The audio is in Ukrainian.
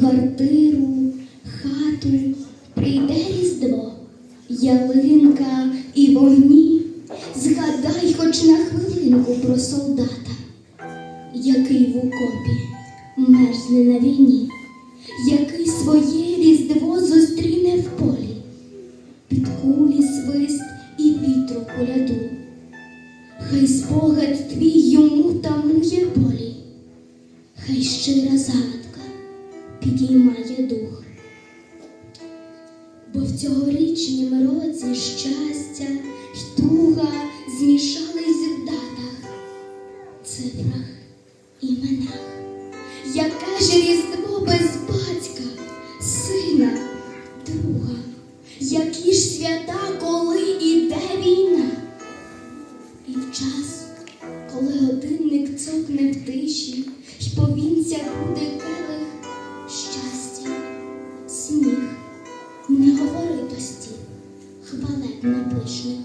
квартиру, хату, прийде різдво, ялинка і вогні. Згадай хоч на хвилинку про солдата, який в окопі мерзне на війні, який своє різдво зустріне в полі, під кулі свист і вітру коляду. Хай спогад твій йому тамує болі, хай щира загадка підіймає дух. Бо в цьогорічнім році щастя й туга змішались в датах, цифрах, іменах. Яке ж різдво без 是